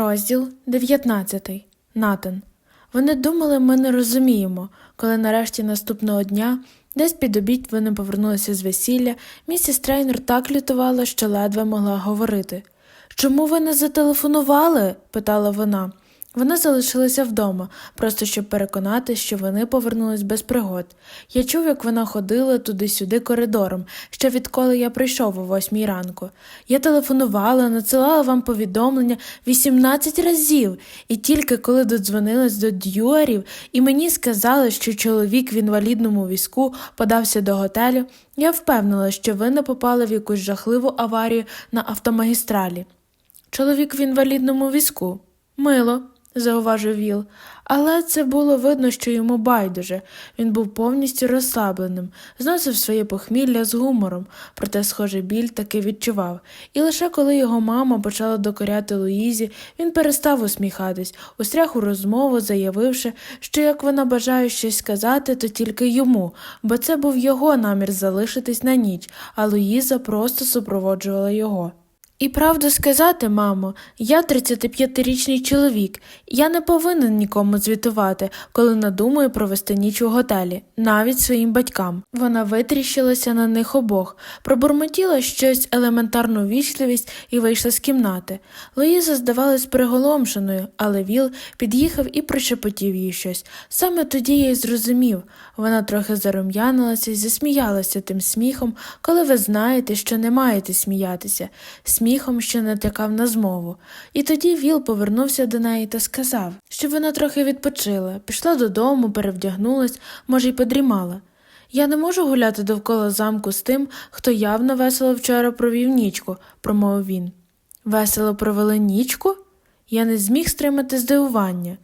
Розділ 19. Натан. Вони думали, ми не розуміємо, коли нарешті наступного дня, десь під обід вони повернулися з весілля, місіс Трейнер так лютувала, що ледве могла говорити. Чому ви не зателефонували? питала вона. Вони залишилися вдома, просто щоб переконати, що вони повернулись без пригод. Я чув, як вона ходила туди-сюди коридором, ще відколи я прийшов о восьмій ранку. Я телефонувала, надсилала вам повідомлення 18 разів, і тільки коли додзвонилась до дюарів, і мені сказали, що чоловік в інвалідному візку подався до готелю, я впевнила, що ви не попали в якусь жахливу аварію на автомагістралі. Чоловік в інвалідному візку. Мило, зауважив Віл, але це було видно, що йому байдуже. Він був повністю розслабленим, зносив своє похмілля з гумором, проте, схоже, біль таки відчував. І лише коли його мама почала докоряти Луїзі, він перестав усміхатись, устряг у розмову, заявивши, що як вона бажає щось сказати, то тільки йому, бо це був його намір залишитись на ніч, а Луїза просто супроводжувала його. І правду сказати, мамо, я 35-річний чоловік, я не повинен нікому звітувати, коли надумаю провести ніч у готелі, навіть своїм батькам. Вона витріщилася на них обох, пробурмотіла щось елементарну вічливість і вийшла з кімнати. Луїза здавалась приголомшеною, але Віл під'їхав і пришепотів їй щось. Саме тоді я й зрозумів. Вона трохи зарум'янилася і засміялася тим сміхом, коли ви знаєте, що не маєте сміятися. Сміхом, що натякав на змову. І тоді Віл повернувся до неї та сказав, що вона трохи відпочила, пішла додому, перевдягнулась, може, й подрімала. Я не можу гуляти довкола замку з тим, хто явно весело вчора провів нічку, промовив він. Весело провели нічку? Я не зміг стримати здивування.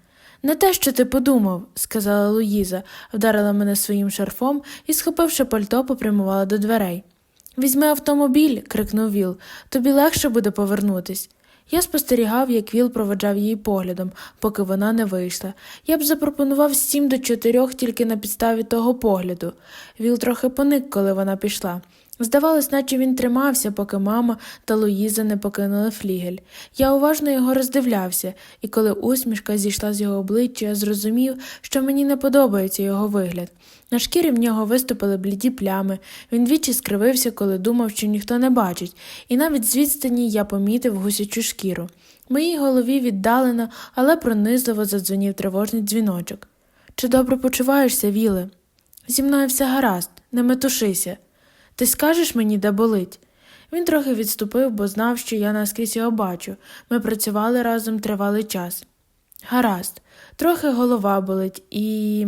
Не те, що ти подумав, сказала Луїза, вдарила мене своїм шарфом і, схопивши пальто, попрямувала до дверей. Візьми автомобіль, крикнув Віл, тобі легше буде повернутись. Я спостерігав, як Віл проведжав її поглядом, поки вона не вийшла. Я б запропонував сім до чотирьох тільки на підставі того погляду. Віл трохи поник, коли вона пішла. Здавалось, наче він тримався, поки мама та Луїза не покинули флігель. Я уважно його роздивлявся, і коли усмішка зійшла з його обличчя, я зрозумів, що мені не подобається його вигляд. На шкірі в нього виступили бліді плями, він двічі скривився, коли думав, що ніхто не бачить, і навіть з відстані я помітив гусячу шкіру. В моїй голові віддалено, але пронизливо задзвонів тривожний дзвіночок. Чи добре почуваєшся, Віле? Зі мною все гаразд, не метушися. Ти скажеш мені, де болить? Він трохи відступив, бо знав, що я наскрізь його бачу. Ми працювали разом тривалий час. Гаразд, трохи голова болить, і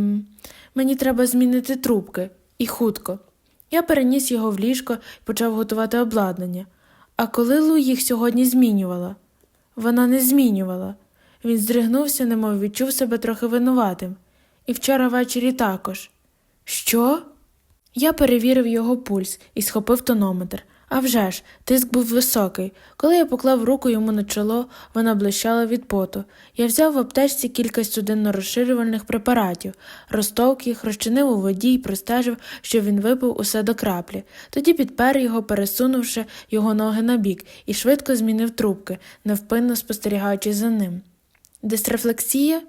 мені треба змінити трубки, і хутко. Я переніс його в ліжко і почав готувати обладнання. А коли Лу їх сьогодні змінювала? Вона не змінювала. Він здригнувся, немов відчув себе трохи винуватим. І вчора ввечері також. Що? Я перевірив його пульс і схопив тонометр. А вже ж, тиск був високий. Коли я поклав руку йому на чоло, вона блищала від поту. Я взяв в аптечці кілька судинно-розширювальних препаратів, розтовк їх, розчинив у воді і простежив, що він випив усе до краплі. Тоді підпер його, пересунувши його ноги на бік, і швидко змінив трубки, невпинно спостерігаючи за ним. Дисрефлексія?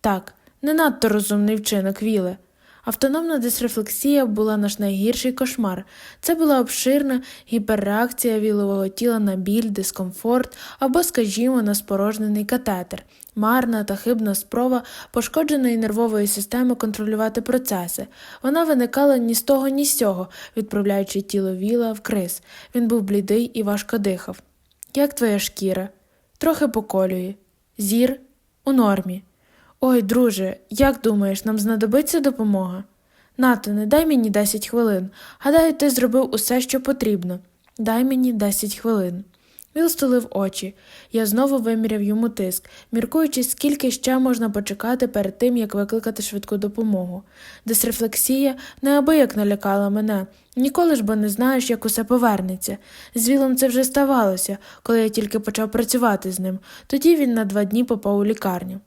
Так, не надто розумний вчинок, Віле. Автономна дисрефлексія була наш найгірший кошмар. Це була обширна гіперреакція вілового тіла на біль, дискомфорт або, скажімо, на спорожнений катетер, марна та хибна спроба пошкодженої нервової системи контролювати процеси. Вона виникала ні з того, ні з сього, відправляючи тіло віла в криз. Він був блідий і важко дихав. Як твоя шкіра? Трохи поколює. Зір у нормі. Ой, друже, як думаєш, нам знадобиться допомога? Натане, дай мені 10 хвилин. Гадаю, ти зробив усе, що потрібно. Дай мені 10 хвилин. Віл стулив очі. Я знову виміряв йому тиск, міркуючи, скільки ще можна почекати перед тим, як викликати швидку допомогу. Дисрефлексія неабияк налякала мене. Ніколи ж бо не знаєш, як усе повернеться. З Вілом це вже ставалося, коли я тільки почав працювати з ним. Тоді він на два дні попав у лікарню.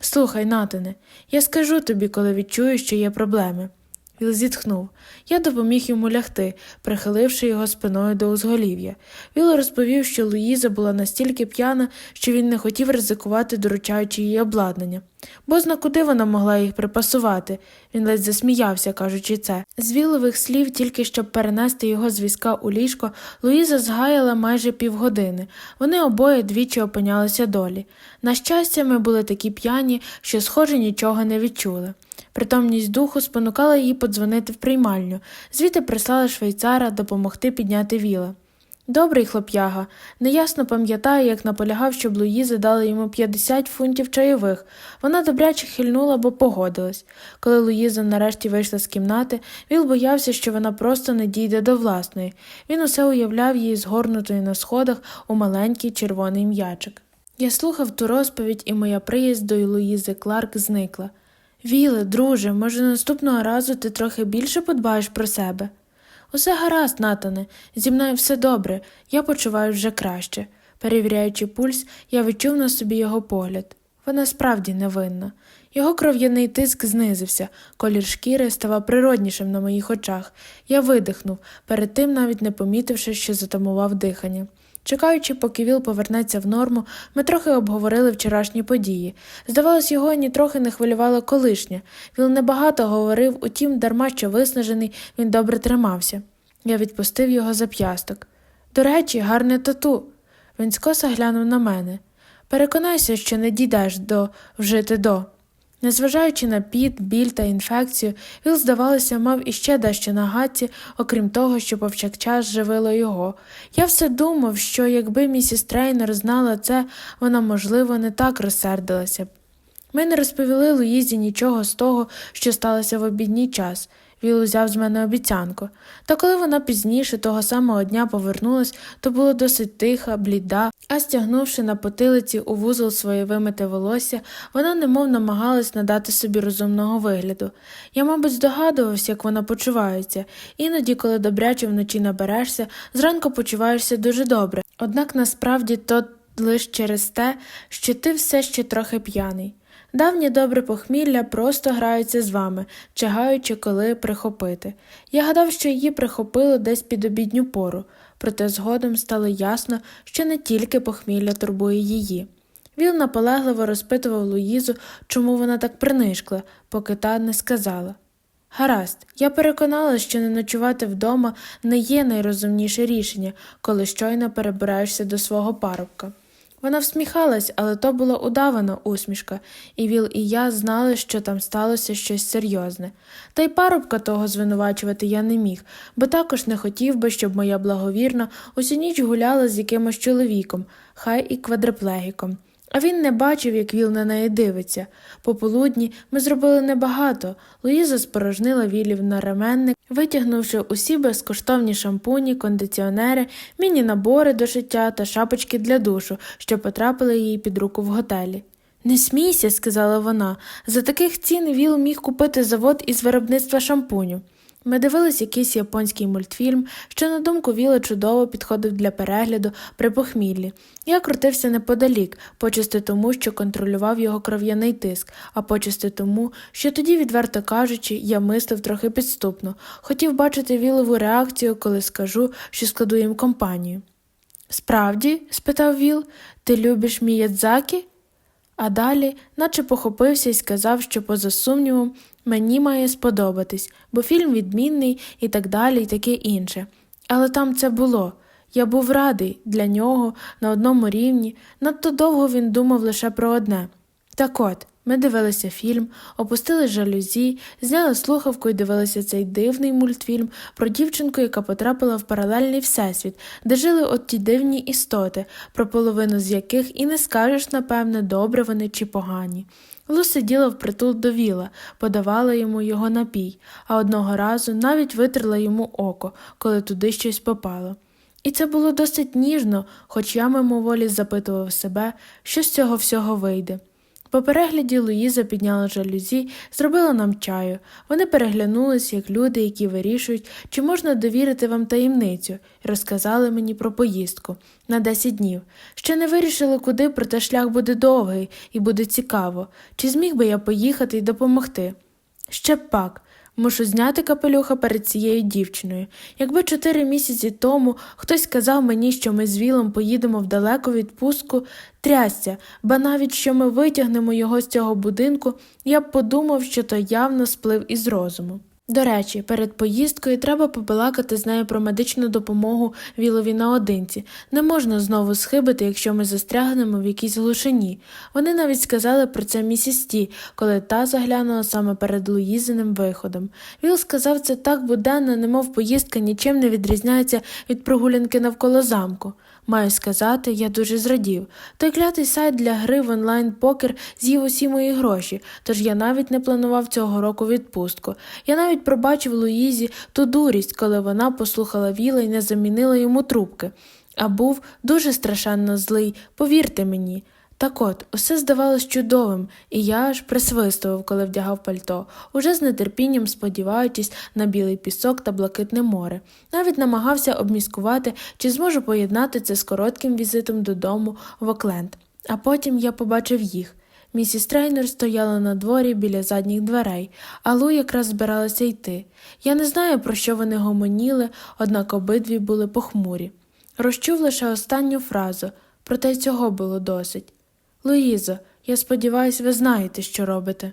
Слухай, Натане, я скажу тобі, коли відчую, що є проблеми. Віл зітхнув. Я допоміг йому лягти, прихиливши його спиною до узголів'я. Віл розповів, що Луїза була настільки п'яна, що він не хотів ризикувати, доручаючи їй обладнання. Бозна куди вона могла їх припасувати. Він ледь засміявся, кажучи це. З вілових слів, тільки щоб перенести його з візка у ліжко, Луїза згаяла майже півгодини. Вони обоє двічі опинялися долі. На щастя, ми були такі п'яні, що, схоже, нічого не відчули. Притомність духу спонукала її подзвонити в приймальню, звідти прислали швейцара допомогти підняти віла. Добрий хлоп'яга. Неясно пам'ятаю, як наполягав, щоб Луїза дала йому 50 фунтів чайових. Вона добряче хильнула, бо погодилась. Коли Луїза нарешті вийшла з кімнати, Віл боявся, що вона просто не дійде до власної. Він усе уявляв її згорнутою на сходах у маленький червоний м'ячик. Я слухав ту розповідь, і моя приязнь до Луїзи Кларк зникла. Віле, друже, може, наступного разу ти трохи більше подбаєш про себе? Усе гаразд, Натане, зі мною все добре, я почуваю вже краще. Перевіряючи пульс, я відчув на собі його погляд. Вона справді невинна. Його кров'яний тиск знизився, колір шкіри ставав природнішим на моїх очах. Я видихнув, перед тим навіть не помітивши, що затамував дихання. Чекаючи, поки Віл повернеться в норму, ми трохи обговорили вчорашні події. Здавалось, його нітрохи не хвилювало колишнє. Віл небагато говорив, утім, дарма що виснажений, він добре тримався. Я відпустив його за п'ясток. До речі, гарне тату. Він скоса глянув на мене. Переконайся, що не дійдеш до вжити до. Незважаючи на піт, біль та інфекцію, Віл, здавалося, мав іще дещо на гадці, окрім того, що повсякчас живило його. Я все думав, що якби місіс Трейнер знала це, вона, можливо, не так розсердилася б. Ми не розповіли Луїзі нічого з того, що сталося в обідній час. Віл узяв з мене обіцянку. Та коли вона пізніше того самого дня повернулась, то було досить тиха, бліда, а стягнувши на потилиці у вузол своє вимите волосся, вона немов намагалась надати собі розумного вигляду. Я, мабуть, здогадувався, як вона почувається. Іноді, коли добряче вночі наберешся, зранку почуваєшся дуже добре. Однак насправді то лише через те, що ти все ще трохи п'яний. Давнє добре похмілля просто граються з вами, чагаючи, коли прихопити. Я гадав, що її прихопило десь під обідню пору, проте згодом стало ясно, що не тільки похмілля турбує її. Віл наполегливо розпитував Луїзу, чому вона так принишкла, поки та не сказала. Гаразд, я переконала, що не ночувати вдома не є найрозумніше рішення, коли щойно перебираєшся до свого парубка. Вона всміхалась, але то була удавана усмішка, і Віл і я знали, що там сталося щось серйозне. Та й парубка того звинувачувати я не міг, бо також не хотів би, щоб моя благовірна усю ніч гуляла з якимось чоловіком, хай і квадриплегіком. А він не бачив, як Віл на неї дивиться. Пополудні ми зробили небагато. Луїза спорожнила Вілів на ременник, витягнувши усі безкоштовні шампуні, кондиціонери, міні-набори до шиття та шапочки для душу, що потрапили їй під руку в готелі. Не смійся, сказала вона. За таких цін Віл міг купити завод із виробництва шампуню. Ми дивились якийсь японський мультфільм, що, на думку Віла, чудово підходив для перегляду при похміллі. Я крутився неподалік, почасти тому, що контролював його кров'яний тиск, а почасти тому, що тоді, відверто кажучи, я мислив трохи підступно, хотів бачити Вілову реакцію, коли скажу, що складу їм компанію. Справді? спитав Віл, ти любиш Міядзакі? А далі, наче похопився і сказав, що, поза сумнівом, мені має сподобатись, бо фільм відмінний і так далі, і таке інше. Але там це було. Я був радий для нього на одному рівні, надто довго він думав лише про одне. Так от, ми дивилися фільм, опустили жалюзі, зняли слухавку і дивилися цей дивний мультфільм про дівчинку, яка потрапила в паралельний всесвіт, де жили от ті дивні істоти, про половину з яких і не скажеш, напевне, добре вони чи погані. Лу сиділа впритул до віла, подавала йому його напій, а одного разу навіть витерла йому око, коли туди щось попало. І це було досить ніжно, хоч я мимоволі запитував себе, що з цього всього вийде. По перегляді Луїза підняла жалюзі, зробила нам чаю. Вони переглянулись, як люди, які вирішують, чи можна довірити вам таємницю, і розказали мені про поїздку на 10 днів. Ще не вирішили, куди, проте шлях буде довгий і буде цікаво, чи зміг би я поїхати і допомогти. Ще б пак. Мушу зняти капелюха перед цією дівчиною. Якби чотири місяці тому хтось сказав мені, що ми з Вілом поїдемо в далеку відпустку, трясся, ба навіть що ми витягнемо його з цього будинку, я б подумав, що то явно сплив із розуму. До речі, перед поїздкою треба побалакати з нею про медичну допомогу Вілові наодинці. Не можна знову схибити, якщо ми застрягнемо в якійсь глушині. Вони навіть сказали про це місіс Ті, коли та заглянула саме перед Луїзиним виходом. Віл сказав це так буденно, немов поїздка нічим не відрізняється від прогулянки навколо замку. Маю сказати, я дуже зрадів. Той клятий сайт для гри в онлайн покер з'їв усі мої гроші, тож я навіть не планував цього року відпустку. Я навіть пробачив Луїзі ту дурість, коли вона послухала Віла і не замінила йому трубки. А був дуже страшенно злий, повірте мені. Так от, усе здавалось чудовим, і я аж присвистував, коли вдягав пальто, уже з нетерпінням сподіваючись на білий пісок та блакитне море. Навіть намагався обміскувати, чи зможу поєднати це з коротким візитом додому в Окленд. А потім я побачив їх. Місіс Трейнер стояла на дворі біля задніх дверей, а Лу якраз збиралася йти. Я не знаю, про що вони гомоніли, однак обидві були похмурі. Розчув лише останню фразу, проте цього було досить. Луїзо, я сподіваюся, ви знаєте, що робите.